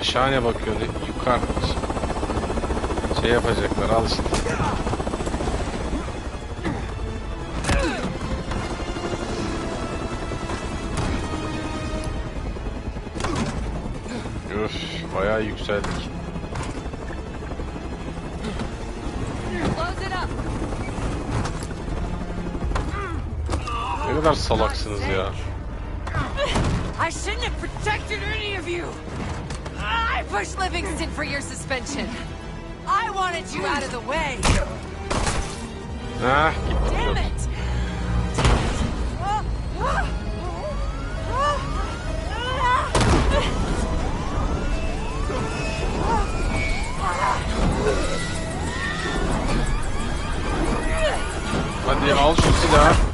Aşağı bakıyordu? Yukarı. Şey yapacaklar al işte. Üf, bayağı yükseldik. Ne kadar salaksınız ya. I shouldn't have protected any of you. push Livingston for your suspension. I wanted you out of the way. Ah, Damn it! An die Ausschüsse da.